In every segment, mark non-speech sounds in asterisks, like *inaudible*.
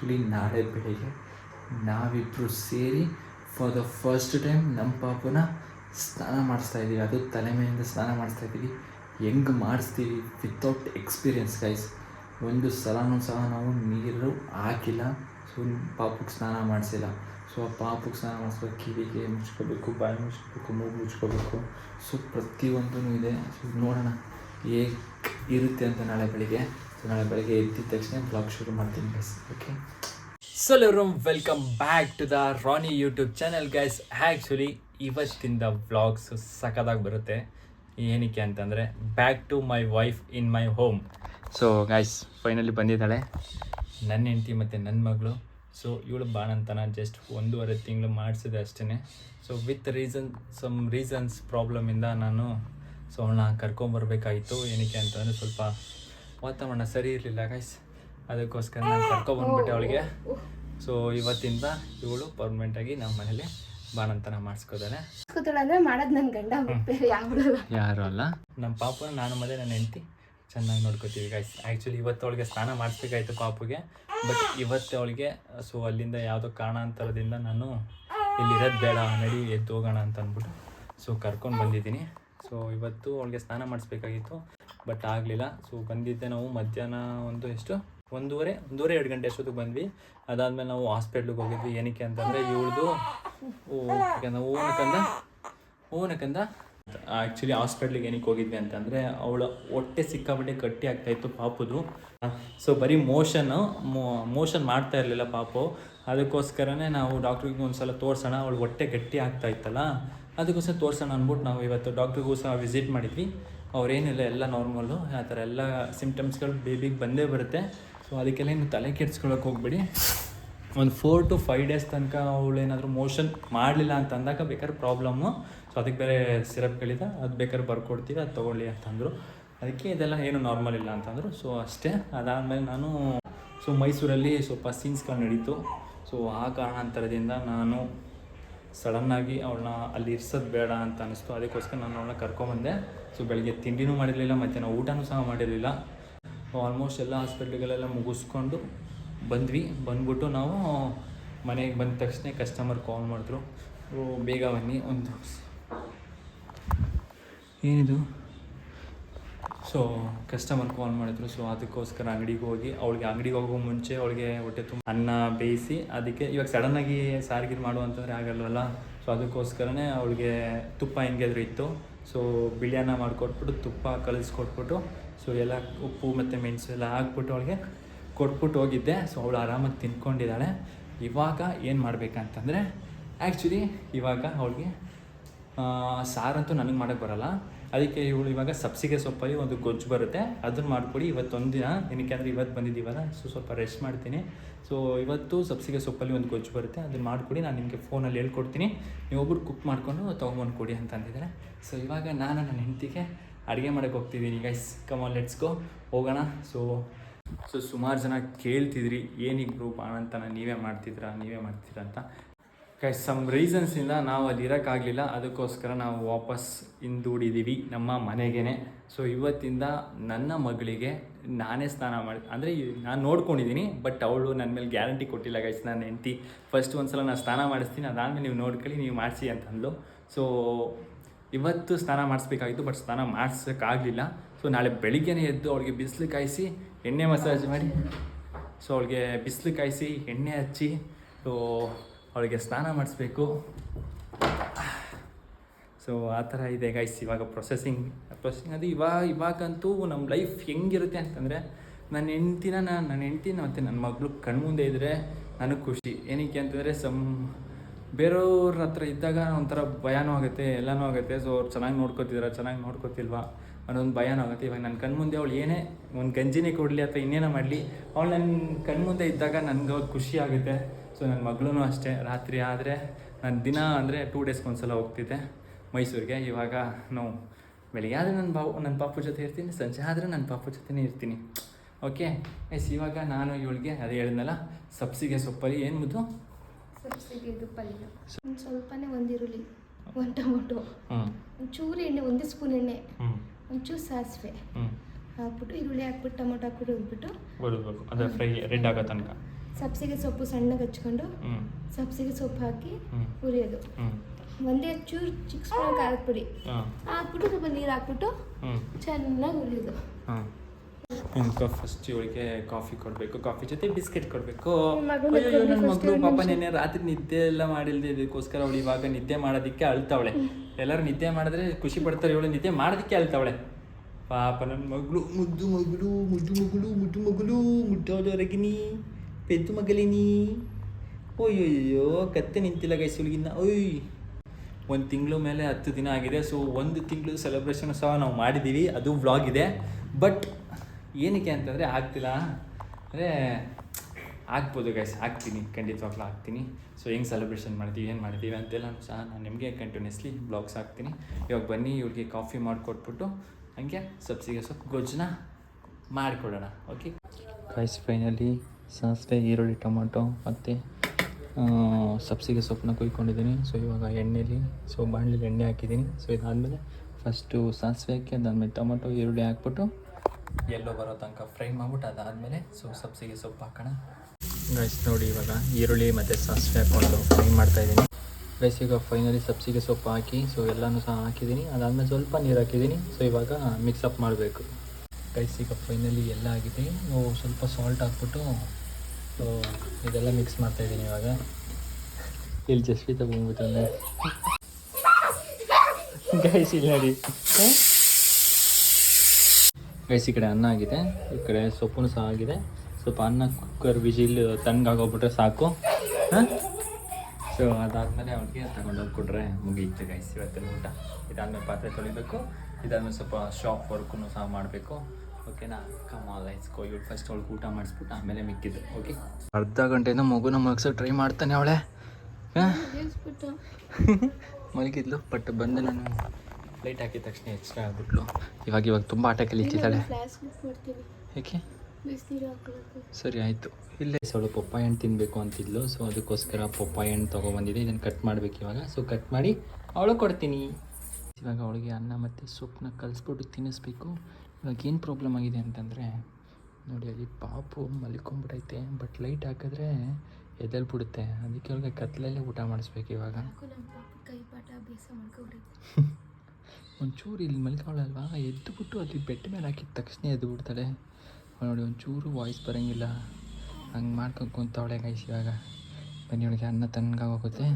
Actually ನಾಳೆ ಬೆಳಿಗ್ಗೆ ನಾವಿಬ್ಬರು ಸೇರಿ ಫಾರ್ ದ ಫಸ್ಟ್ ಟೈಮ್ ನಮ್ಮ ಪಾಪನ ಸ್ನಾನ ಮಾಡಿಸ್ತಾ ಇದ್ದೀವಿ. ಅದು ತಲೆ ಮೇಲಿಂದ ಸ್ನಾನ ಮಾಡಿಸ್ತಾ ಇದ್ದೀವಿ. ಹೆಂಗೆ ಮಾಡಿಸ್ತೀವಿ ವಿತೌಟ್ ಎಕ್ಸ್ಪೀರಿಯನ್ಸ್ ಗೈಸ್ ಒಂದು ಸಲನೂ ಸಹ ನಾವು ನೀರು ಹಾಕಿಲ್ಲ. ಸೊ ಪಾಪಕ್ಕೆ ಸ್ನಾನ ಮಾಡಿಸಿಲ್ಲ. ಸೊ ಆ ಪಾಪಕ್ಕೆ ಸ್ನಾನ ಮಾಡಿಸ್ಬೇಕು ಕಿವಿಗೆ ಮುಚ್ಕೋಬೇಕು, ಬಾಯಿ ಮುಚ್ಕೋಬೇಕು, ಮೂಗು ಮುಚ್ಕೋಬೇಕು. ಸೊ ಪ್ರತಿಯೊಂದೂ ಇದೆ. ಸೊ ನೋಡೋಣ ಹೇಗೆ ಇರುತ್ತೆ ಅಂತ ನಾಳೆ ಬೆಳಿಗ್ಗೆ. ಸೊ ನಾಳೆ ಬೆಳಗ್ಗೆ ಎದ್ದಿದ ತಕ್ಷಣ ಬ್ಲಾಗ್ ಶುರು ಮಾಡ್ತೀನಿ ಗೈಸ್ ಓಕೆ ಸೊ ಎಲ್ಲರೂ welcome back to the Rani YouTube channel guys actually ಇವತ್ತಿಂದ ವ್ಲಾಗ್ಸ್ ಸಖತ್ತಾಗಿ ಬರುತ್ತೆ. ಏನಕ್ಕೆ ಅಂತಂದರೆ back to my wife in my home so guys finally ಬಂದಿದ್ದಾಳೆ. ನನ್ನ ಹೆಂಡತಿ ಮತ್ತು ನನ್ನ ಮಗಳು. ಸೊ ಇವಳು ಬಾಣಂತನ ಜಸ್ಟ್ ಒಂದೂವರೆ ತಿಂಗಳು ಮಾಡಿಸಿದೆ ಅಷ್ಟೇ so with reason some reasons ಪ್ರಾಬ್ಲಮಿಂದ ನಾನು ಸೊ ಅವಳನ್ನ ಕರ್ಕೊಂಬರ್ಬೇಕಾಯಿತು ಏನಕ್ಕೆ ಅಂತಂದರೆ ಸ್ವಲ್ಪ ವಾತಾವರಣ ಸರಿ ಇರಲಿಲ್ಲ ಗೈಸ್ ಅದಕ್ಕೋಸ್ಕರ ನಾನು ಕರ್ಕೊಬಂದ್ಬಿಟ್ಟೆ ಅವಳಿಗೆ. ಸೊ ಇವತ್ತಿಂದ ಇವಳು ಪರ್ಮನೆಂಟಾಗಿ ನಮ್ಮ ಮನೇಲಿ ಬಾಣಂತನ ಮಾಡಿಸ್ಕೋದಾನೆ ಮಾಡೋದು ನನ್ನ ಗಂಡ ಯಾರು ಅಲ್ಲ. ನಮ್ಮ ಪಾಪ ನಾನು ಮತ್ತೆ ನನ್ನ ಹೆಂಡತಿ ಚೆನ್ನಾಗಿ ನೋಡ್ಕೋತೀವಿ ಗೈಸ್ ಆ್ಯಕ್ಚುಲಿ ಇವತ್ತು ಅವಳಿಗೆ ಸ್ನಾನ ಮಾಡಿಸ್ಬೇಕಾಯ್ತು ಪಾಪುಗೆ. ಬಟ್ ಇವತ್ತು ಅವಳಿಗೆ ಸೊ ಅಲ್ಲಿಂದ ಯಾವುದೋ ಕಾರಣಾಂತರದಿಂದ ನಾನು ಇಲ್ಲಿರೋದು ಬೇಡ ನಡಿ ಎದ್ದು ಹೋಗೋಣ ಅಂತ ಅಂದ್ಬಿಟ್ಟು ಸೊ ಕರ್ಕೊಂಡು ಬಂದಿದ್ದೀನಿ. ಸೊ ಇವತ್ತು ಅವಳಿಗೆ ಸ್ನಾನ ಮಾಡಿಸ್ಬೇಕಾಗಿತ್ತು. ಬಟ್ ಆಗಲಿಲ್ಲ. ಸೊ ಬಂದಿದ್ದೆ ನಾವು ಮಧ್ಯಾಹ್ನ ಒಂದು ಎಷ್ಟು? ಒಂದೂವರೆ ಒಂದೂವರೆ ಎರಡು ಗಂಟೆ ಅಷ್ಟೊತ್ತಿಗೆ ಬಂದ್ವಿ. ಅದಾದಮೇಲೆ ನಾವು ಹಾಸ್ಪಿಟ್ಲಿಗೆ ಹೋಗಿದ್ವಿ. ಏನಕ್ಕೆ ಅಂತಂದರೆ ಇವಳ್ದು ಓ ಓನಕಂದ ಓನಕಂದ ಆ್ಯಕ್ಚುಲಿ ಹಾಸ್ಪಿಟ್ಲಿಗೆ ಏನಕ್ಕೆ ಹೋಗಿದ್ವಿ ಅಂತಂದರೆ ಅವಳ ಹೊಟ್ಟೆ ಸಿಕ್ಕಾಪಟ್ಟೆ ಗಟ್ಟಿ ಆಗ್ತಾಯಿತ್ತು ಪಾಪುದು. ಸೊ ಬರೀ ಮೋಷನ್ನು ಮೋಷನ್ ಮಾಡ್ತಾ ಇರಲಿಲ್ಲ ಪಾಪು. ಅದಕ್ಕೋಸ್ಕರನೇ ನಾವು ಡಾಕ್ಟ್ರಿಗೆ ಒಂದು ಸಲ ತೋರಿಸೋಣ, ಅವಳು ಹೊಟ್ಟೆ ಗಟ್ಟಿ ಆಗ್ತಾ ಇತ್ತಲ್ಲ. ಅದಕ್ಕೋಸ್ಕರ ತೋರ್ಸೋಣ ಅಂದ್ಬಿಟ್ಟು ನಾವು ಇವತ್ತು ಡಾಕ್ಟ್ರಿಗೂ ಸಹ ವಿಸಿಟ್ ಮಾಡಿದ್ವಿ. ಅವ್ರೇನಿಲ್ಲ, ಎಲ್ಲ ನಾರ್ಮಲ್ಲು ಆ ಥರ ಎಲ್ಲ ಸಿಮ್ಟಮ್ಸ್ಗಳು ಬೇಬಿಗೆ ಬಂದೇ ಬರುತ್ತೆ. ಸೊ ಅದಕ್ಕೆಲ್ಲ ಇನ್ನು ತಲೆ ಕೆಡ್ಸ್ಕೊಳಕ್ಕೆ ಹೋಗ್ಬೇಡಿ. ಒಂದು ಫೋರ್ ಟು ಫೈವ್ ಡೇಸ್ ತನಕ ಅವಳು ಏನಾದರೂ ಮೋಷನ್ ಮಾಡಲಿಲ್ಲ ಅಂತ ಅಂದಾಗ ಬೇಕಾದ್ರೆ ಪ್ರಾಬ್ಲಮ್ಮು ಸೊ ಅದಕ್ಕೆ ಬೇರೆ ಸಿರಪ್ಗಳಿದೆ ಅದು ಬೇಕಾದ್ರೆ ಬರ್ಕೊಡ್ತೀವಿ ಅದು ತೊಗೊಳ್ಳಿ ಅಂತಂದರು. ಅದಕ್ಕೆ ಇದೆಲ್ಲ ಏನು ನಾರ್ಮಲ್ ಇಲ್ಲ ಅಂತಂದರು. ಸೊ ಅಷ್ಟೇ. ಅದಾದಮೇಲೆ ನಾನು ಸೊ ಮೈಸೂರಲ್ಲಿ ಸ್ವಲ್ಪ ಸೀನ್ಸ್ಗಳು ನಡೀತು. ಸೊ ಆ ಕಾರಣಾಂತರದಿಂದ ನಾನು ಸಡನ್ನಾಗಿ ಅವಳನ್ನ ಅಲ್ಲಿ ಇರ್ಸೋದು ಬೇಡ ಅಂತ ಅನಿಸ್ತು. ಅದಕ್ಕೋಸ್ಕರ ನಾನು ಅವಳನ್ನ ಕರ್ಕೊಂಬಂದೆ. ಸೊ ಬೆಳಗ್ಗೆ ತಿಂಡಿನೂ ಮಾಡಿರಲಿಲ್ಲ ಮತ್ತು ನಾವು ಊಟನೂ ಸಹ ಮಾಡಿರಲಿಲ್ಲ. ಆಲ್ಮೋಸ್ಟ್ ಎಲ್ಲ ಹಾಸ್ಪಿಟ್ಲ್ಗಳೆಲ್ಲ ಮುಗಿಸ್ಕೊಂಡು ಬಂದ್ವಿ. ಬಂದ್ಬಿಟ್ಟು ನಾವು ಮನೆಗೆ ಬಂದ ತಕ್ಷಣ ಕಸ್ಟಮರ್ ಕಾಲ್ ಮಾಡಿದ್ರು. ಬೇಗ ಬನ್ನಿ, ಒಂದು ಏನಿದು? ಸೊ ಕಸ್ಟಮರ್ ಕಾಲ್ ಮಾಡಿದ್ರು. ಸೊ ಅದಕ್ಕೋಸ್ಕರ ಅಂಗಡಿಗೆ ಹೋಗಿ, ಅವಳಿಗೆ ಅಂಗಡಿಗೆ ಹೋಗೋ ಮುಂಚೆ ಅವಳಿಗೆ ಹೊಟ್ಟೆ ತುಂಬ ಅನ್ನ ಬೇಯಿಸಿ, ಅದಕ್ಕೆ ಇವಾಗ ಸಡನ್ನಾಗಿ ಸಾರಿಗಿರು ಮಾಡು ಅಂತಂದರೆ ಆಗಲ್ವಲ್ಲ? ಸೊ ಅದಕ್ಕೋಸ್ಕರನೇ ಅವಳಿಗೆ ತುಪ್ಪ ಹೆಂಗೆದ್ರು ಇತ್ತು. ಸೊ ಬಿಳಿಯನ್ನ ಮಾಡಿಕೊಟ್ಬಿಟ್ಟು ತುಪ್ಪ ಕಲಿಸ್ಕೊಟ್ಬಿಟ್ಟು ಸೊ ಎಲ್ಲ ಉಪ್ಪು ಮತ್ತು ಮೆಣಸು ಎಲ್ಲ ಹಾಕ್ಬಿಟ್ಟು ಅವಳಿಗೆ ಕೊಟ್ಬಿಟ್ಟು ಹೋಗಿದ್ದೆ. ಸೊ ಅವಳು ಆರಾಮಾಗಿ ತಿನ್ಕೊಂಡಿದ್ದಾಳೆ ಇವಾಗ ಏನು ಮಾಡಬೇಕಂತಂದರೆ ಆ್ಯಕ್ಚುಲಿ ಇವಾಗ ಅವಳಿಗೆ ಸಾರಂತೂ ನನಗೆ ಮಾಡೋಕ್ಕೆ ಬರಲ್ಲ. ಅದಕ್ಕೆ ಇವಳು ಇವಾಗ ಸಬ್ಸಿಗೆ ಸೊಪ್ಪಲ್ಲಿ ಒಂದು ಗೊಜ್ಜು ಬರುತ್ತೆ. ಅದನ್ನು ಮಾಡಿಕೊಡಿ. ಇವತ್ತೊಂದು ದಿನ ಏನಕ್ಕೆ ಅಂದರೆ ಇವತ್ತು ಬಂದಿದ್ದೀವಲ್ಲ ಸೊ ಸ್ವಲ್ಪ ರೆಸ್ಟ್ ಮಾಡ್ತೀನಿ. ಸೊ ಇವತ್ತು ಸಬ್ಸಿಗೆ ಸೊಪ್ಪಲ್ಲಿ ಒಂದು ಗೊಜ್ಜು ಬರುತ್ತೆ. ಅದನ್ನು ಮಾಡಿಕೊಡಿ. ನಾನು ನಿಮಗೆ ಫೋನಲ್ಲಿ ಹೇಳ್ಕೊಡ್ತೀನಿ. ನೀವೊಬ್ಬರು ಕುಕ್ ಮಾಡಿಕೊಂಡು ತೊಗೊಂಬಂದು ಕೊಡಿ ಅಂತ ಅಂದಿದ್ದಾರೆ. ಸೊ ಇವಾಗ ನಾನು ನನ್ನ ಹೆಂಡತಿಗೆ ಅಡುಗೆ ಮಾಡೋಕೆ ಹೋಗ್ತಿದ್ದೀನಿ. ಗೈಸ್ ಕಮಾನ್ ಲೆಟ್ಸ್ ಗೋ ಹೋಗೋಣ. ಸೊ ಸೊ ಸುಮಾರು ಜನ ಕೇಳ್ತಿದ್ರಿ. ಏನಿಗೆ ಗ್ರೂಪ್ ನಾನು ನೀವೇ ಮಾಡ್ತಿದ್ರಾ, ನೀವೇ ಮಾಡ್ತೀರಾ ಅಂತ. ಸಮ್ ರೀಸನ್ಸಿಂದ ನಾವು ಅಲ್ಲಿ ಇರೋಕ್ಕಾಗಲಿಲ್ಲ. ಅದಕ್ಕೋಸ್ಕರ ನಾವು ವಾಪಸ್ ಹಿಂದೂಡಿದ್ದೀವಿ ನಮ್ಮ ಮನೆಗೇ ಸೊ ಇವತ್ತಿಂದ ನನ್ನ ಮಗಳಿಗೆ ನಾನೇ ಸ್ನಾನ ಮಾಡಿ, ಅಂದರೆ ನಾನು ನೋಡ್ಕೊಂಡಿದ್ದೀನಿ ಬಟ್ ಅವಳು ನನ್ನ ಮೇಲೆ ಗ್ಯಾರಂಟಿ ಕೊಟ್ಟಿಲ್ಲ ಗೈಸ್ ನನ್ನ ಹೆಂಡತಿ. ಫಸ್ಟ್ ಒಂದು ಸಲ ನಾನು ಸ್ನಾನ ಮಾಡಿಸ್ತೀನಿ, ಅದಾದಮೇಲೆ ನೀವು ನೋಡ್ಕೊಳ್ಳಿ, ನೀವು ಮಾಡಿಸಿ ಅಂತಂದ್ಲು. ಸೊ ಇವತ್ತು ಸ್ನಾನ ಮಾಡಿಸ್ಬೇಕಾಗಿತ್ತು ಬಟ್ ಸ್ನಾನ ಮಾಡಿಸೋಕ್ಕಾಗಲಿಲ್ಲ. ಸೊ ನಾಳೆ ಬೆಳಿಗ್ಗೆನೇ ಎದ್ದು ಅವಳಿಗೆ ಬಿಸಿಲು ಕಾಯಿಸಿ, ಎಣ್ಣೆ ಮಸಾಜ್ ಮಾಡಿ. ಸೊ ಅವಳಿಗೆ ಬಿಸಿಲು ಕಾಯಿಸಿ, ಎಣ್ಣೆ ಹಚ್ಚಿ ಸೊ ಅವಳಿಗೆ ಸ್ನಾನ ಮಾಡಿಸ್ಬೇಕು. ಸೊ ಆ ಥರ ಇದೆ ಗೈಸ್ ಇವಾಗ ಪ್ರೊಸೆಸಿಂಗ್ ಪ್ರೊಸೆಸಿಂಗ್ ಅದು ಇವಾಗ, ಇವಾಗಂತೂ ನಮ್ಮ ಲೈಫ್ ಹೆಂಗಿರುತ್ತೆ ಅಂತಂದರೆ, ನನ್ನ ಹೆಂಡ್ತಿನ ನಾನು, ನನ್ನ ಹೆಂಡ್ತಿನ ಮತ್ತು ನನ್ನ ಮಗಳು ಕಣ್ಮುಂದೆ ಇದ್ದರೆ ನನಗೆ ಖುಷಿ. ಏನಕ್ಕೆ ಅಂತಂದರೆ ಸಮ್ ಬೇರೆಯವ್ರ ಹತ್ರ ಇದ್ದಾಗ ಒಂಥರ ಭಯನೂ ಆಗುತ್ತೆ, ಎಲ್ಲನೂ ಆಗುತ್ತೆ. ಸೊ ಅವ್ರು ಚೆನ್ನಾಗಿ ನೋಡ್ಕೋತಿದ್ರ, ಚೆನ್ನಾಗಿ ನೋಡ್ಕೋತಿಲ್ವಾ? ಅನ್ನೊಂದು ಭಯನೂ ಆಗುತ್ತೆ ಇವಾಗ ನನ್ನ ಕಣ್ಮುಂದೆ ಅವಳು ಏನೇ ಒಂದು ಗಂಜಿನೇ ಕೊಡಲಿ ಅಥವಾ ಇನ್ನೇನೋ ಮಾಡಲಿ ಅವಳು ನನ್ನ ಕಣ್ಮುಂದೆ ಇದ್ದಾಗ ನನಗೆ ಖುಷಿ ಆಗುತ್ತೆ. ಸೊ ನನ್ನ ಮಗಳೂ ಅಷ್ಟೇ. ರಾತ್ರಿ ಆದರೆ ನಾನು ದಿನ ಅಂದರೆ ಟೂ ಡೇಸ್ಗೆ ಒಂದ್ಸಲ ಹೋಗ್ತಿದ್ದೆ ಮೈಸೂರಿಗೆ. ಇವಾಗ ನಾವು. ಬೆಳಿಗ್ಗೆ ಆದರೆ ನನ್ನ ಬಾವು ನನ್ನ ಪಾಪು ಜೊತೆ ಇರ್ತೀನಿ ಸಂಜೆ ಆದರೆ ನನ್ನ ಪಾಪು ಜೊತೆನೇ ಇರ್ತೀನಿ. ಓಕೆ ಎಸ್ ಇವಾಗ ನಾನು ಇವಳಿಗೆ ಅದೇ ಹೇಳಿದ್ನಲ್ಲ ಸಬ್ಸಿಗೆ ಸೊಪ್ಪಲ್ಲಿ ಏನು ಮುದ್ದು? ಸಬ್ಸಿಗೆ ಪಲ್ಯ. ಒಂದು ಸ್ವಲ್ಪನೇ ಒಂದು ಈರುಳ್ಳಿ ಒಂದು ಟೊಮೊಟೊ. ಒಂಚೂರು ಎಣ್ಣೆ ಒಂದೇ ಸ್ಪೂನ್ ಎಣ್ಣೆ. ಒಂಚೂರು ಸಾಸಿವೆ. ಹಾಕ್ಬಿಟ್ಟು ಈರುಳ್ಳಿ ಹಾಕ್ಬಿಟ್ಟು ಟೊಮೊಟೊ ಹಾಕ್ಬಿಟ್ಟು ಅದೇ ಫ್ರೈ ರೆಡ್ ಆಗೋ ತನಕ. ಸಬ್ಸಿಗೆ ಸೊಪ್ಪು ಸಣ್ಣಗೆ ಹಚ್ಕೊಂಡು ಸಬ್ಸಿಗೆ ಸೊಪ್ಪು ಹಾಕಿ ಹುರಿಯೋದು. ಒಂದೇ ಚೂರು ಚಿಕ್ಕ ಸ್ಪೂನ್ ಖಾರದ ಪುಡಿ. ಹಾಕ್ಬಿಟ್ಟು ಸ್ವಲ್ಪ ನೀರು ಹಾಕ್ಬಿಟ್ಟು ಚೆನ್ನಾಗಿ ಹುರಿಯೋದು. ಫಸ್ಟ್ ಇವಳಿಗೆ ಕಾಫಿ ಕೊಡಬೇಕು ಕಾಫಿ ಜೊತೆ ಬಿಸ್ಕೆಟ್ ಕೊಡಬೇಕು. ನನ್ನ ಮಗಳು ಪಾಪ ನೆನ್ನೆ ರಾತ್ರಿ ನಿದ್ದೆ ಎಲ್ಲ ಮಾಡಿಲ್ದೆ ಇದಕ್ಕೋಸ್ಕರ ಅವಳು ಇವಾಗ ನಿದ್ದೆ ಮಾಡೋದಕ್ಕೆ ಅಳ್ತಾವಳೆ. ಎಲ್ಲರೂ ನಿದ್ದೆ ಮಾಡಿದ್ರೆ ಖುಷಿ ಪಡ್ತಾರೆ ಇವಳು ನಿದ್ದೆ ಮಾಡೋದಕ್ಕೆ ಅಲ್ತವಳೆ ಪಾಪ ನನ್ನ ಮಗಳು. ಮುದ್ದು ಮಗಳು ಮುದ್ದು ಮಗಳು ಮುದ್ದು ಮಗಳು, ಮುಟ್ಟೋದವರೆಗಿನಿ, ಪೆದ್ದು ಮಗಲಿನಿ. ಓಯ್ಯೋ ಕತ್ತೆ ನಿಂತಿಲ್ಲ ಗೈಸ್ ಇವಳಿಗಿನ್ನ ಓಯ್. ಒಂದು ತಿಂಗಳು ಮೇಲೆ ಹತ್ತು ದಿನ ಆಗಿದೆ ಸೊ ಒಂದು ತಿಂಗಳು ಸೆಲೆಬ್ರೇಷನ್ ಸಹ ನಾವು ಮಾಡಿದ್ದೀವಿ ಅದು ವ್ಲಾಗ್ ಇದೆ. ಬಟ್ ಏನಕ್ಕೆ ಅಂತಂದರೆ ಆಗ್ತಿಲ್ಲ. ಅಂದರೆ ಆಗ್ಬೋದು ಗೈಸ್ ಆಗ್ತೀನಿ, ಖಂಡಿತವಾಗ್ಲೂ ಆಗ್ತೀನಿ. ಸೊ ಹೆಂಗೆ ಸೆಲೆಬ್ರೇಷನ್ ಮಾಡ್ತೀವಿ, ಏನು ಮಾಡ್ತೀವಿ ಅಂತೆಲ್ಲ ಸಹ ನಾನು ನಿಮಗೆ ಕಂಟಿನ್ಯೂಸ್ಲಿ ಬ್ಲಾಗ್ಸ್ ಹಾಕ್ತೀನಿ. ಇವಾಗ ಬನ್ನಿ ಇವ್ರಿಗೆ ಕಾಫಿ ಮಾಡಿಕೊಟ್ಬಿಟ್ಟು ಹಂಗೆ ಸಬ್ಸಿಗೆ ಸೊಪ್ಪು ಗೊಜ್ಜನ್ನ ಮಾಡಿಕೊಡೋಣ ಓಕೆ ಗೈಸ್ ಫೈನಲಿ ಸಾಸಿವೆ, ಈರುಳ್ಳಿ, ಟೊಮೊಟೊ ಮತ್ತು ಸಬ್ಸಿಗೆ ಸೊಪ್ಪನ್ನ ಕುಯ್ಕೊಂಡಿದ್ದೀನಿ. ಸೊ ಇವಾಗ ಎಣ್ಣೆಲಿ ಸೊ ಬಾಣಲಿಲಿ ಎಣ್ಣೆ ಹಾಕಿದ್ದೀನಿ. ಸೊ ಇದಾದಮೇಲೆ ಫಸ್ಟು ಸಾಸಿವೆ ಹಾಕಿ, ಅದಾದಮೇಲೆ ಟೊಮೊಟೊ, ಈರುಳ್ಳಿ ಹಾಕ್ಬಿಟ್ಟು ಎಲ್ಲೋ ಬರೋ ತನಕ ಫ್ರೈ ಮಾಡ್ಬಿಟ್ಟು ಅದಾದಮೇಲೆ ಸೊ ಸಬ್ಸಿಗೆ ಸೊಪ್ಪು ಹಾಕೋಣ. ಗೈಸ್ ನೋಡಿ ಇವಾಗ ಈರುಳ್ಳಿ ಮತ್ತು ಸಾಸಿವೆ ಹಾಕ್ಕೊಂಡು ಫ್ರೈ ಮಾಡ್ತಾಯಿದ್ದೀನಿ ಗೈಸ್ ಈಗ ಫೈನಲಿ ಸಬ್ಸಿಗೆ ಸೊಪ್ಪು ಹಾಕಿ ಸೊ ಎಲ್ಲನೂ ಸಹ ಹಾಕಿದ್ದೀನಿ. ಅದಾದಮೇಲೆ ಸ್ವಲ್ಪ ನೀರು ಹಾಕಿದ್ದೀನಿ. ಸೊ ಇವಾಗ ಮಿಕ್ಸಪ್ ಮಾಡಬೇಕು. ಗೈಸ್ ಈಗ ಫೈನಲಿ ಎಲ್ಲ ಆಗಿದೆ. ಸ್ವಲ್ಪ ಸಾಲ್ಟ್ ಹಾಕ್ಬಿಟ್ಟು ಸೊ ಇದೆಲ್ಲ ಮಿಕ್ಸ್ ಮಾಡ್ತಾಯಿದ್ದೀನಿ ಇವಾಗ. ಇಲ್ಲಿ ಜಸ್ವಿತ ಬಂದ್ಬಿಟ್ಟು ಗೈಸ್ ಇಲ್ಲಿ ನೋಡಿ. ಗೈಸ್ ಈ ಕಡೆ ಅನ್ನ ಆಗಿದೆ. ಈ ಕಡೆ ಸೊಪ್ಪು ಸಹ ಆಗಿದೆ. ಸ್ವಲ್ಪ ಅನ್ನ ಕುಕ್ಕರ್ ವಿಜಿಲ್ ತಣ್ಣಗಾಗೋಗ್ಬಿಟ್ರೆ ಸಾಕು. ಹಾಂ? ಸೊ ಅದಾದಮೇಲೆ ಅವ್ರಿಗೆ ತಗೊಂಡೋಗಿ ಕೊಟ್ರೆ ಮುಗಿಯುತ್ತೆ ಗೈಸ್ ಇವತ್ತಿನ ಊಟ. ಇದಾದ್ಮೇಲೆ ಪಾತ್ರೆ ತೊಳಿಬೇಕು. ಇದಾದ್ಮೇಲೆ ಸ್ವಲ್ಪ ಶಾಪ್ ವರ್ಕು ಸಹ ಮಾಡಬೇಕು. ಓಕೆನಾ ಕಮ ಲೈಸ್ಕೋ ಇವ್ ಫಸ್ಟ್ ಅವಳಿಗೆ ಊಟ ಮಾಡಿಸ್ಬಿಟ್ಟು ಆಮೇಲೆ ಮಿಕ್ಕಿದ್ದು. ಓಕೆ ಅರ್ಧ ಗಂಟೆಯಿಂದ ಮಗುನ ಮಗಸ ಟ್ರೈ ಮಾಡ್ತಾನೆ ಅವಳೆ. ಮಲಗಿದ್ಲು ಬಟ್ ಬಂದು ನಾನು ಲೈಟ್ ಹಾಕಿದ ತಕ್ಷಣ ಎಚ್ಚರ ಆಗ್ಬಿಟ್ಲು. ಇವಾಗ ಇವಾಗ ತುಂಬ ಆಟ ಕಲಿತಿದ್ದಾಳೆ ಏಕೆ? ಸರಿ ಆಯಿತು. ಇಲ್ಲೇ ಅವಳು ಪಪ್ಪಾಯ ಹಣ್ಣು ತಿನ್ನಬೇಕು ಅಂತಿದ್ಲು ಸೊ ಅದಕ್ಕೋಸ್ಕರ ಪಪ್ಪಾಯ ಹಣ್ಣು ತೊಗೊಬಂದಿದೆ ಇದನ್ನು ಕಟ್ ಮಾಡಬೇಕು ಇವಾಗ. ಸೊ ಕಟ್ ಮಾಡಿ ಅವಳು ಕೊಡ್ತೀನಿ. ಇವಾಗ ಅವಳಿಗೆ ಅನ್ನ ಮತ್ತು ಸೊಪ್ಪನ್ನ ಕಲಿಸ್ಬಿಟ್ಟು ತಿನ್ನಿಸ್ಬೇಕು. ಇವಾಗ ಏನು ಪ್ರಾಬ್ಲಮ್ ಆಗಿದೆ ಅಂತಂದರೆ ನೋಡಿ ಅಲ್ಲಿ ಪಾಪು ಮಲ್ಕೊಂಬಿಡೈತೆ ಬಟ್ ಲೈಟ್ ಹಾಕಿದ್ರೆ ಎದ್ದೇಳ್ಬಿಡುತ್ತೆ ಅದಕ್ಕೆ ಅವ್ರಿಗೆ ಕತ್ಲಲ್ಲೇ ಊಟ ಮಾಡಿಸ್ಬೇಕು ಇವಾಗ. *laughs* ಒಂಚೂರು ಇಲ್ಲಿ ಮಲ್ಕೊಳಲ್ವಾ? ಎದ್ದು ಬಿಟ್ಟು ಅಲ್ಲಿ ಬೆಡ್ ಮೇಲೆ ಹಾಕಿದ ತಕ್ಷಣ ಎದ್ದು ಬಿಡ್ತಾಳೆ ನೋಡಿ ಒಂಚೂರು ವಾಯ್ಸ್ ಬರೋಂಗಿಲ್ಲ. ಹಂಗೆ ಮಾಡ್ಕೊಂಡು ಕುಂತವಳೆ ಗೈಸ್ ಇವಾಗ. ಬನ್ನಿ ಅವಳಿಗೆ ಅನ್ನ ತಣ್ಣಗಾಗೋಗುತ್ತೆ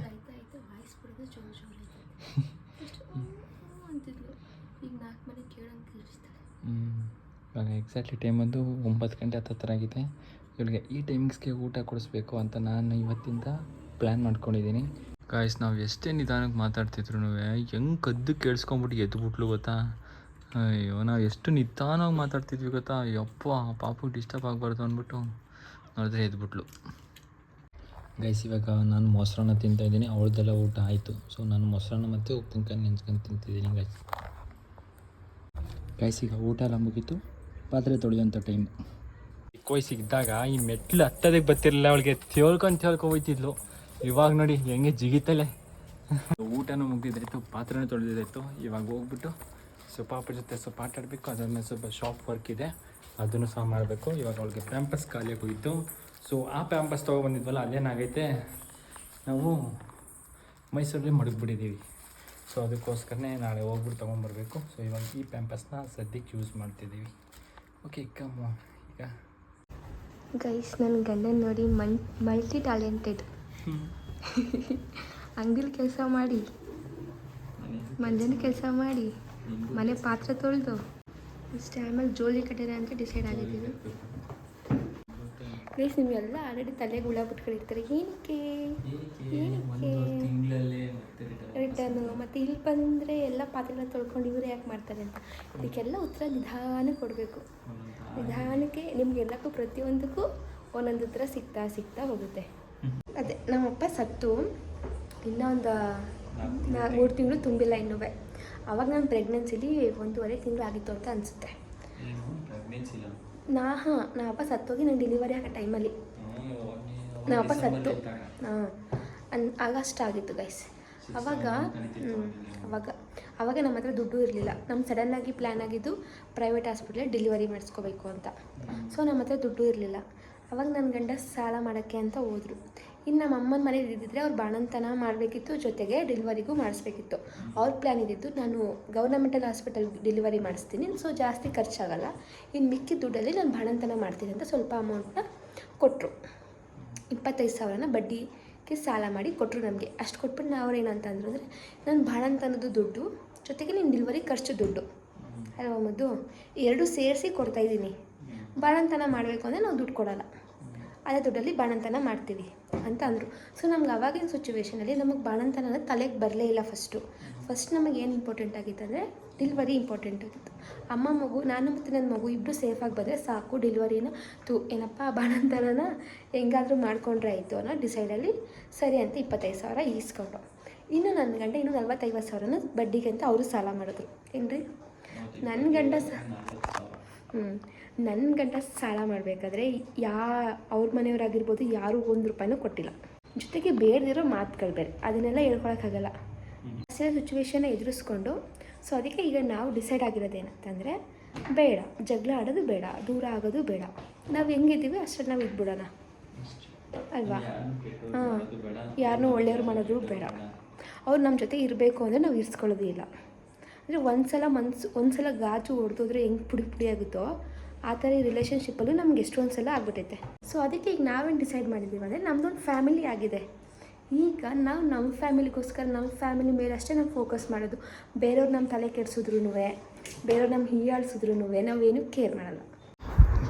ಹ್ಞೂ ಇವಾಗ ಎಕ್ಸಾಕ್ಟ್ಲಿ ಟೈಮ್ ಬಂದು ಒಂಬತ್ತು ಗಂಟೆ ಹತ್ತಿರ ಆಗಿದೆ. ಇವಳಿಗೆ ಈ ಟೈಮಿಂಗ್ಸ್ಗೆ ಊಟ ಕೊಡಿಸ್ಬೇಕು ಅಂತ ನಾನು ಇವತ್ತಿಂದ ಪ್ಲ್ಯಾನ್ ಮಾಡ್ಕೊಂಡಿದ್ದೀನಿ. ಗಾಯ್ಸ್ ನಾವು ಎಷ್ಟೇ ನಿಧಾನಕ್ಕೆ ಮಾತಾಡ್ತಿದ್ರು ಹೆಂಗೆ ಕದ್ದು ಕೇಳಿಸ್ಕೊಂಬಿಟ್ಟು ಎದ್ಬಿಟ್ಲು ಗೊತ್ತಾ? ಅಯ್ಯೋ, ನಾವು ಎಷ್ಟು ನಿಧಾನವಾಗಿ ಮಾತಾಡ್ತಿದ್ವಿ ಗೊತ್ತಾ? ಯಪ್ಪ, ಪಾಪು ಡಿಸ್ಟರ್ಬ್ ಆಗಬಾರ್ದು ಅಂದ್ಬಿಟ್ಟು ನೋಡಿದ್ರೆ ಎದ್ಬಿಟ್ಲು ಗೈಸ್ ಇವಾಗ ನಾನು ಮೊಸರನ್ನ ತಿಂತಾ ಇದ್ದೀನಿ. ಅವಳದೆಲ್ಲ ಊಟ ಆಯಿತು. ಸೊ ನಾನು ಮೊಸರನ್ನ ಮತ್ತು ಉಪ್ಪಿನಕಾಯಿ ನೆಂಚ್ಕೊಂಡು ತಿಂತಿದ್ದೀನಿ ಗೈಸ್ ಗೈಸ್ ಈಗ ಊಟ ಎಲ್ಲ ಮುಗೀತು. ಪಾತ್ರೆ ತೊಳೆಯೋಂಥ ಟೈಮ್ ವಯಸ್ಸಿಗಿದ್ದಾಗ ಈ ಮೆಟ್ಲು ಹತ್ತೋದಕ್ಕೆ ಬರ್ತಿರಲಿಲ್ಲ. ಅವಳಿಗೆ ತೇಳ್ಕೊಂಡು ತೇಳ್ಕೊ ಹೋಯ್ತಿದ್ಲು. ಇವಾಗ ನೋಡಿ, ಹೆಂಗೆ ಜಿಗಿತಲೆ. ಊಟನೂ ಮುಗ್ದಿದ್ದಾಯ್ತು ಪಾತ್ರೆನೂ ತೊಳೆದಿದ್ದಿತ್ತು ಇವಾಗ ಹೋಗ್ಬಿಟ್ಟು ಸ್ವಲ್ಪ ಪಾಪ ಜೊತೆ ಸ್ವಲ್ಪ ಆಟ ಆಡಬೇಕು ಅದಾದ್ಮೇಲೆ ಸ್ವಲ್ಪ ಶಾಪ್ ವರ್ಕ್ ಇದೆ ಅದನ್ನು ಸಹ ಮಾಡಬೇಕು. ಇವಾಗ ಅವಳಿಗೆ ಪ್ಯಾಂಪಸ್ ಖಾಲಿಯಾಗಿ ಹೋಯಿತು. ಸೊ ಆ ಪ್ಯಾಂಪಸ್ ತೊಗೊಬಂದಿದ್ವಲ್ಲ ಅಲ್ಲೇನಾಗೈತೆ? ನಾವು ಮೈಸೂರಲ್ಲಿ ಮಡಗಿಬಿಟ್ಟಿದ್ದೀವಿ. ಸೊ ಅದಕ್ಕೋಸ್ಕರನೇ ನಾಳೆ ಹೋಗ್ಬಿಟ್ಟು ತೊಗೊಂಬರ್ಬೇಕು. ಸೊ ಇವಾಗ ಈ ಪ್ಯಾಂಪಸ್ನ ಸದ್ಯಕ್ಕೆ ಯೂಸ್ ಮಾಡ್ತಿದ್ದೀವಿ. ಓಕೆ ಕಮ್ಮ ಈಗ ಗೈಸ್ ನನ್ನ ಗಂಡನ ನೋಡಿ ಮನ್ ಮಲ್ಟಿ ಟ್ಯಾಲೆಂಟೆಡ್ ಅಂಗಡಿಲಿ ಕೆಲಸ ಮಾಡಿ. ಮಂಜನ ಕೆಲಸ ಮಾಡಿ. ಮನೆ ಪಾತ್ರೆ ತೊಳೆದು ಇಷ್ಟ ಆಮೇಲೆ ಜೋಲಿ ಕಟ್ಟಿದೆ ಅಂತ ಡಿಸೈಡ್ ಆಗಿದ್ದೀವಿ. ಪ್ಲೀಸ್ ನಿಮಗೆಲ್ಲ ಆಲ್ರೆಡಿ ತಲೆಗೆ ಹುಳ ಬಿಟ್ಕೊಂಡಿರ್ತಾರೆ ಏನಕ್ಕೆ? ರಿಟರ್ನು ಮತ್ತು ಇಲ್ಲಿ ಬಂದರೆ ಎಲ್ಲ ಪಾತ್ರೆಗಳನ್ನ ತೊಳ್ಕೊಂಡು ಇವರು ಯಾಕೆ ಮಾಡ್ತಾರೆ ಅಂತ. ಇದಕ್ಕೆಲ್ಲ ಉತ್ತರ ನಿಧಾನ ಕೊಡಬೇಕು. ನಿಧಾನಕ್ಕೆ ನಿಮಗೆಲ್ಲಕ್ಕೂ ಪ್ರತಿಯೊಂದಕ್ಕೂ ಒಂದೊಂದು ಉತ್ತರ ಸಿಗ್ತಾ ಸಿಗ್ತಾ ಹೋಗುತ್ತೆ. ಅದೇ ನಮ್ಮಪ್ಪ ಸತ್ತು. ಇನ್ನೂ ಒಂದು ಮೂರು ತಿಂಗಳು ತುಂಬಿಲ್ಲ ಇನ್ನೂ ಅವಾಗ ನಾನು ಪ್ರೆಗ್ನೆನ್ಸಿಲಿ ಒಂದೂವರೆ ತಿಂಗಳು ಆಗಿತ್ತು ಅಂತ ಅನಿಸುತ್ತೆ. ನಾ ಹಾಂ ನಾ ಅಪ್ಪ ಸತ್ತೋಗಿ ನಂಗೆ ಡೆಲಿವರಿ ಆಗೋ ಟೈಮಲ್ಲಿ ನಾ ಅಪ್ಪ ಸತ್ತು. ಹಾಂ ಅನ್ ಆಗಸ್ಟ್ ಆಗಿತ್ತು ಗೈಸ್ ಅವಾಗ ಅವಾಗ ಅವಾಗ ನಮ್ಮ ಹತ್ರ ದುಡ್ಡು ಇರಲಿಲ್ಲ. ನಮ್ಮ ಸಡನ್ನಾಗಿ ಪ್ಲ್ಯಾನ್ ಆಗಿದ್ದು ಪ್ರೈವೇಟ್ ಹಾಸ್ಪಿಟ್ಲಲ್ಲಿ ಡೆಲಿವರಿ ಮಾಡಿಸ್ಕೋಬೇಕು ಅಂತ. ಸೊ ನಮ್ಮ ಹತ್ರ ದುಡ್ಡು ಇರಲಿಲ್ಲ. ಅವಾಗ ನನ್ನ ಗಂಡ ಸಾಲ ಮಾಡೋಕ್ಕೆ ಅಂತ ಹೋದರು. ಇನ್ನು ನಮ್ಮ ಅಮ್ಮನ ಮನೇಲಿ ಇದ್ದಿದ್ರೆ ಅವ್ರು ಬಾಣಂತನ ಮಾಡಬೇಕಿತ್ತು, ಜೊತೆಗೆ ಡೆಲಿವರಿಗೂ ಮಾಡಿಸ್ಬೇಕಿತ್ತು. ಅವ್ರ ಪ್ಲ್ಯಾನ್ ಇದ್ದಿದ್ದು ನಾನು ಗೌರ್ನಮೆಂಟಲ್ ಹಾಸ್ಪಿಟಲ್ ಡೆಲಿವರಿ ಮಾಡಿಸ್ತೀನಿ ಸೊ ಜಾಸ್ತಿ ಖರ್ಚಾಗಲ್ಲ. ಇನ್ನು ಮಿಕ್ಕಿದ ದುಡ್ಡಲ್ಲಿ ನಾನು ಬಾಣಂತನ ಮಾಡ್ತೀನಿ ಅಂತ ಸ್ವಲ್ಪ ಅಮೌಂಟ್ನ ಕೊಟ್ಟರು ಇಪ್ಪತ್ತೈದು ಸಾವಿರನ ಬಡ್ಡಿಗೆ ಸಾಲ ಮಾಡಿ ಕೊಟ್ಟರು ನಮಗೆ. ಅಷ್ಟು ಕೊಟ್ಬಿಟ್ಟು ನಾವು ಏನಂತಂದ್ರು ಅಂದರೆ ನಾನು ಬಾಣಂತನದ್ದು ದುಡ್ಡು, ಜೊತೆಗೆ ನಿನ್ನ ಡೆಲಿವರಿ ಖರ್ಚು ದುಡ್ಡು. ಅಲ್ವಾ ಮದ್ದು ಎರಡು ಸೇರಿಸಿ ಕೊಡ್ತಾಯಿದ್ದೀನಿ ಬಾಣಂತನ ಮಾಡಬೇಕು ಅಂದರೆ ನಾವು ದುಡ್ಡು ಕೊಡೋಲ್ಲ. ಅದೇ ದುಡ್ಡಲ್ಲಿ ಬಾಣಂತನ ಮಾಡ್ತೀವಿ. ಅಂತ ಅಂದರು. ಸೊ ನಮ್ಗೆ ಅವಾಗಿನ ಸಿಚುವೇಷನಲ್ಲಿ ನಮಗೆ ಬಾಣಂತನ ತಲೆಗೆ ಬರಲೇ ಇಲ್ಲ ಫಸ್ಟು ಫಸ್ಟ್ ನಮಗೆ ಏನು ಇಂಪಾರ್ಟೆಂಟ್ ಆಗಿತ್ತು ಅಂದರೆ ಡಿಲ್ವರಿ ಇಂಪಾರ್ಟೆಂಟ್ ಆಗಿತ್ತು. ಅಮ್ಮ ಮಗು, ನಾನು ಮತ್ತು ನನ್ನ ಮಗು ಇಬ್ಬರು ಸೇಫಾಗಿ ಬಂದರೆ ಸಾಕು ಡಿಲ್ವರಿನ ತು, ಏನಪ್ಪ ಬಾಣಂತನನ ಹೆಂಗಾದರೂ ಮಾಡ್ಕೊಂಡ್ರೆ ಆಯಿತು ಅನ್ನೋ ಡಿಸೈಡಲ್ಲಿ ಸರಿ ಅಂತ ಇಪ್ಪತ್ತೈದು ಸಾವಿರ ಈಸ್ಕೊಂಡು ಇನ್ನು ನನ್ನ ಗಂಡ ಇನ್ನೂ ನಲ್ವತ್ತೈವತ್ತು ಸಾವಿರನ ಬಡ್ಡಿಗೆ ಅಂತ ಅವರು ಸಾಲ ಮಾಡಿದ್ರು. ಏನು ರೀ ನನ್ನ ಗಂಡ ಸ ಹ್ಞೂ ನನ್ನ ಗಂಡ ಸಾಲ ಮಾಡಬೇಕಾದ್ರೆ ಯಾ, ಅವ್ರ ಮನೆಯವರಾಗಿರ್ಬೋದು ಯಾರೂ ಒಂದು ರೂಪಾಯಿನೂ ಕೊಟ್ಟಿಲ್ಲ. ಜೊತೆಗೆ ಬೇಡದಿರೋ ಮಾತುಗಳು ಬೇರೆ, ಅದನ್ನೆಲ್ಲ ಹೇಳ್ಕೊಳಕ್ಕಾಗಲ್ಲ. ಅಷ್ಟೇ ಸಿಚುವೇಶನ್ನ ಎದುರಿಸ್ಕೊಂಡು, ಸೊ ಅದಕ್ಕೆ ಈಗ ನಾವು ಡಿಸೈಡ್ ಆಗಿರೋದು ಆಗಿರೋದೇನಂತಂದರೆ ಬೇಡ, ಜಗಳ ಆಡೋದು ಬೇಡ, ದೂರ ಆಗೋದು ಬೇಡ. ನಾವು ಹೆಂಗಿದ್ದೀವಿ ಅಷ್ಟೇ ನಾವು ಇದ್ಬಿಡೋಣ. ಅಲ್ವಾ? ಹಾಂ ಯಾರನ್ನೂ ಒಳ್ಳೆಯವ್ರು ಮಾಡೋದು ಬೇಡ. ಅವ್ರು ನಮ್ಮ ಜೊತೆ ಇರಬೇಕು ಅಂದರೆ ನಾವು ಇರಿಸ್ಕೊಳ್ಳೋದು ಇಲ್ಲ. ಅಂದರೆ ಒಂದು ಸಲ ಮನ್ಸು ಒಂದು ಸಲ ಗಾಜು ಹೊಡೆದೋದ್ರೆ ಹೆಂಗೆ ಪುಡಿ ಪುಡಿ ಆಗುತ್ತೋ ಆ ಥರ ಈ ರಿಲೇಷನ್ಶಿಪ್ಪಲ್ಲೂ ನಮ್ಗೆ ಎಷ್ಟೊಂದು ಸಲ ಆಗ್ಬಿಟ್ಟೈತೆ ಸೊ ಅದಕ್ಕೆ ಈಗ ನಾವೇನು ಡಿಸೈಡ್ ಮಾಡಿದ್ದೀವಿ ಅಂದರೆ ನಮ್ಮದೊಂದು ಫ್ಯಾಮಿಲಿ ಆಗಿದೆ. ಈಗ ನಾವು ನಮ್ಮ ಫ್ಯಾಮಿಲಿಗೋಸ್ಕರ ನಮ್ಮ ಫ್ಯಾಮಿಲಿ ಮೇಲೆ ಅಷ್ಟೇ ನಾವು ಫೋಕಸ್ ಮಾಡೋದು. ಬೇರೆಯವ್ರು ನಮ್ಮ ತಲೆ ಕೆಡಿಸಿದ್ರು ಬೇರೆಯವ್ರು ನಮ್ಮ ಹೀಯಾಳಿಸಿದ್ರು ನಾವೇನು ಕೇರ್ ಮಾಡಲ್ಲ.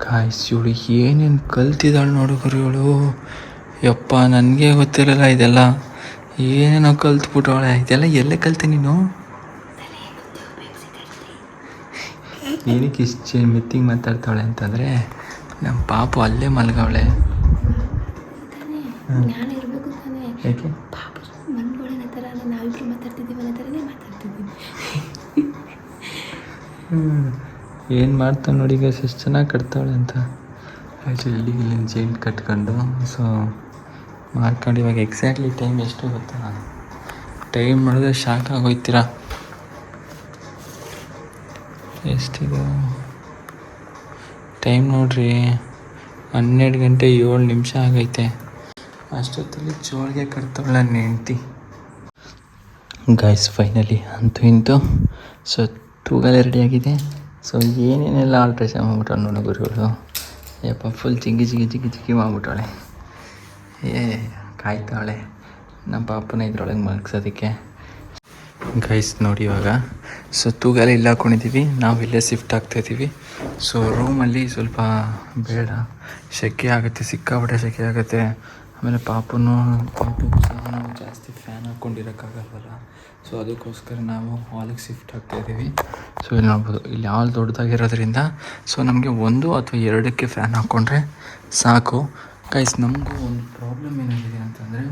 ಗಾಯ್ಸ್ ಇವಳು ಏನೇನು ಕಲ್ತಿದ್ದಾಳೆ ನೋಡು ಗುರು ಇವಳು. ಯಪ್ಪ, ನನಗೆ ಗೊತ್ತಿರಲ್ಲ ಇದೆಲ್ಲ. ಏನೇನೋ ಕಲ್ತ್ಬಿಟ್ಟವಳೆ ಇದೆಲ್ಲ ಎಲ್ಲೇ ಕಲ್ತೆ ನೀನು? ಏನಕ್ಕೆ ಇಷ್ಟು ಮಿತ್ತಿಂಗ್ ಮಾತಾಡ್ತಾಳೆ ಅಂತಂದರೆ ನಮ್ಮ ಪಾಪು ಅಲ್ಲೇ ಮಲ್ಗವಳೆ. ಯಾಕೆ? ಏನು ಮಾಡ್ತಾಳೆ ನೋಡಿ ಈಗ ಎಷ್ಟು ಚೆನ್ನಾಗಿ ಕಟ್ತಾಳೆ ಅಂತ. ಆ್ಯಕ್ಚುಲಿ ಇಲ್ಲಿ ಇಲ್ಲಿಂದ ಚೈನ್ ಕಟ್ಕೊಂಡು ಸೊ ಮಾಡ್ಕೊಂಡು ಇವಾಗ ಎಕ್ಸಾಕ್ಟ್ಲಿ ಟೈಮ್ ಎಷ್ಟು ಗೊತ್ತಾ? ಟೈಮ್ ನೋಡಿದ್ರೆ ಶಾಕ್ ಆಗೋಯ್ತೀರಾ ಎಷ್ಟೀಗ ಟೈಮ್ ನೋಡ್ರಿ, ಹನ್ನೆರಡು ಗಂಟೆ ಏಳು ನಿಮಿಷ ಆಗೈತೆ. ಅಷ್ಟೊತ್ತಲ್ಲಿ ಜೋಳಿಗೆ ಕಟ್ತಾಳೆ ನನ್ನ ಹೆಂಡ್ತಿ. ಗಾಯ್ಸ್ ಫೈನಲಿ ಅಂತೂ ಇಂತು ಸೊ ರೆಡಿ ರೆಡಿಯಾಗಿದೆ ಸೊ ಏನೇನೆಲ್ಲ ಆಲ್ಟ್ರೇಷನ್ ಮಾಡ್ಬಿಟ್ಟು ನೋಡೋ ಗುರುಗಳು. ಯಪ್ಪ ಫುಲ್ ಜಿಗಿ ಜಿಗಿ ಜಿಗಿ ಜಿಗಿ ಮಾಡ್ಬಿಟ್ಟಾಳೆ. ಏ, ಕಾಯ್ತಾಳೆ. ನಮ್ಮ ಪಾಪನ ಇದ್ರೊಳಗೆ ಮಲಗ್ಸೋದಕ್ಕೆ. ಗೈಸ್ ನೋಡಿ ಇವಾಗ. ಸೊ ತೂಗಲ ಇಲ್ಲ ಹಾಕೊಂಡಿದ್ದೀವಿ ನಾವು ಇಲ್ಲೇ ಶಿಫ್ಟ್ ಆಗ್ತಾಯಿದ್ದೀವಿ ಸೊ ರೂಮಲ್ಲಿ ಸ್ವಲ್ಪ ಬೇಡ. ಸೆಕೆ ಆಗುತ್ತೆ, ಸಿಕ್ಕಾಪಟ್ಟೆ ಸೆಕೆ ಆಗುತ್ತೆ. ಆಮೇಲೆ ಪಾಪನು ಪಾಪಗೂ ಸಹ ನಾವು ಜಾಸ್ತಿ ಫ್ಯಾನ್ ಹಾಕ್ಕೊಂಡಿರೋಕ್ಕಾಗಲ್ವಲ್ಲ ಸೊ ಅದಕ್ಕೋಸ್ಕರ ನಾವು ಹಾಲಿಗೆ ಶಿಫ್ಟ್ ಆಗ್ತಾಯಿದ್ದೀವಿ ಸೊ ಇಲ್ಲಿ ನೋಡ್ಬೋದು ಇಲ್ಲಿ ಹಾಲ್ ದೊಡ್ಡದಾಗಿರೋದ್ರಿಂದ ಸೊ ನಮಗೆ ಒಂದು ಅಥವಾ ಎರಡಕ್ಕೆ ಫ್ಯಾನ್ ಹಾಕ್ಕೊಂಡ್ರೆ ಸಾಕು. ಗೈಸ್ ನಮಗೂ ಒಂದು ಪ್ರಾಬ್ಲಮ್ ಏನಾಗಿದೆ ಅಂತಂದರೆ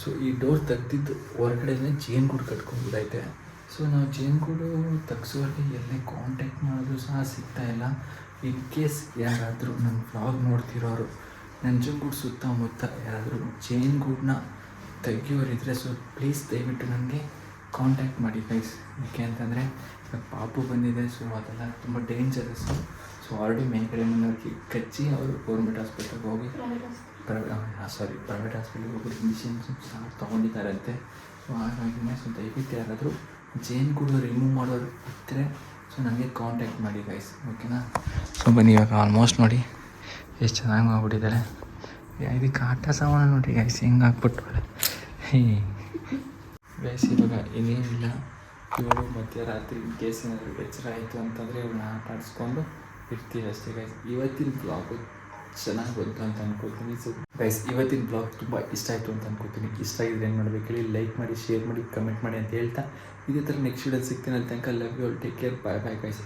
ಸೊ ಈ ಡೋರ್ ತೆಗ್ದಿದ್ದು ಹೊರಗಡೆನೇ ಜೇನು ಗೂಡು ಬಿಡೈತೆ ಸೊ ನಾವು ಜೇನು ಗೂಡು ತೆಗ್ಸೋರಿಗೆ ಎಲ್ಲೇ ಕಾಂಟ್ಯಾಕ್ಟ್ ಮಾಡೋದು ಸಹ ಸಿಗ್ತಾ ಇಲ್ಲ. ಇನ್ ಕೇಸ್ ಯಾರಾದರೂ ನನ್ನ ಫ್ಲಾಗ್ ನೋಡ್ತಿರೋರು ನಂಜನಗೂಡು ಸುತ್ತಮುತ್ತ ಯಾರಾದರೂ ಜೇನು ಗೂಡನ್ನ ತೆಗಿಯೋರಿದ್ರೆ ಸೊ ಪ್ಲೀಸ್ ದಯವಿಟ್ಟು ನನಗೆ ಕಾಂಟ್ಯಾಕ್ಟ್ ಮಾಡಿ ಗೈಸ್ ಯಾಕೆ ಅಂತಂದರೆ ಪಾಪು ಬಂದಿದೆ ಸೊ ಅದೆಲ್ಲ ತುಂಬ ಡೇಂಜರಸ್ಸು ಸೊ ಆಲ್ರೆಡಿ ಮೇಲ್ಗಡೆ ಮನೆಯವ್ರಿಗೆ ಕಚ್ಚಿ ಅವರು ಗೌರ್ಮೆಂಟ್ ಹಾಸ್ಪಿಟ್ಲಿಗೆ ಹೋಗಿ ಪ್ರೈವೇಟ್ ಸಾರಿ ಪ್ರೈವೇಟ್ ಹಾಸ್ಪಿಟಲ್ಗೆ ಹೋಗೋದು ಇಂಜೆಕ್ಷನ್ಸ್ ಸಹ ತೊಗೊಂಡಿದ್ದಾರಂತೆ ಸೊ ಹಾಗಾಗಿ ಸೊ ದಯವಿಟ್ಟು ಯಾರಾದರೂ ಕೂಡ ರಿಮೂವ್ ಮಾಡೋರು ಇದ್ದರೆ ಸೊ ನನಗೆ ಕಾಂಟ್ಯಾಕ್ಟ್ ಮಾಡಿ ಗೈಸ್ ಓಕೆನಾ ಸೊ ಬನ್ನಿ ಇವಾಗ ಆಲ್ಮೋಸ್ಟ್ ನೋಡಿ ಎಷ್ಟು ಚೆನ್ನಾಗಿ ಮಾಡ್ಬಿಟ್ಟಿದ್ದಾರೆ. ಇದಕ್ಕೆ ಆಟ ಸಾಮಾನು ನೋಡಿ ಗೈಸ್ ಹೆಂಗೆ ಹಾಕ್ಬಿಟ್ಟು ಗೈಸ್ ಇವಾಗ ಇನ್ನೇನಿಲ್ಲ ಇವಳು ಮಧ್ಯರಾತ್ರಿ ಕೇಸ್ ಏನಾದರೂ ಎಚ್ಚರ ಆಯಿತು ಅಂತಂದರೆ ಇವಳನ್ನ ಆಟ ಆಡಿಸ್ಕೊಂಡು ಇರ್ತೀವಿ ಅಷ್ಟೇ ಗೈಸ್ ಇವತ್ತಿನ ಬ್ಲಾಗು ಚೆನ್ನಾಗಿ ಬಂತು ಅಂತ ಅನ್ಕೋತೀನಿ ಸೊ ಗೈಸ್ ಇವತ್ತಿನ ಬ್ಲಾಗ್ ತುಂಬ ಇಷ್ಟ ಆಯಿತು ಅಂತ ಅನ್ಕೋತೀನಿ ಇಷ್ಟ ಆಗಿದ್ರೆ ಏನು ಮಾಡಬೇಕು ಹೇಳಿ ಲೈಕ್ ಮಾಡಿ ಶೇರ್ ಮಾಡಿ ಕಮೆಂಟ್ ಮಾಡಿ ಅಂತ ಹೇಳ್ತಾ, ಇದೇ ಥರ ನೆಕ್ಸ್ಟ್ ವಿಡಿಯೋ ಸಿಗ್ತೀನಿ. ಅಂತ ತನಕ love you take care bye bye guys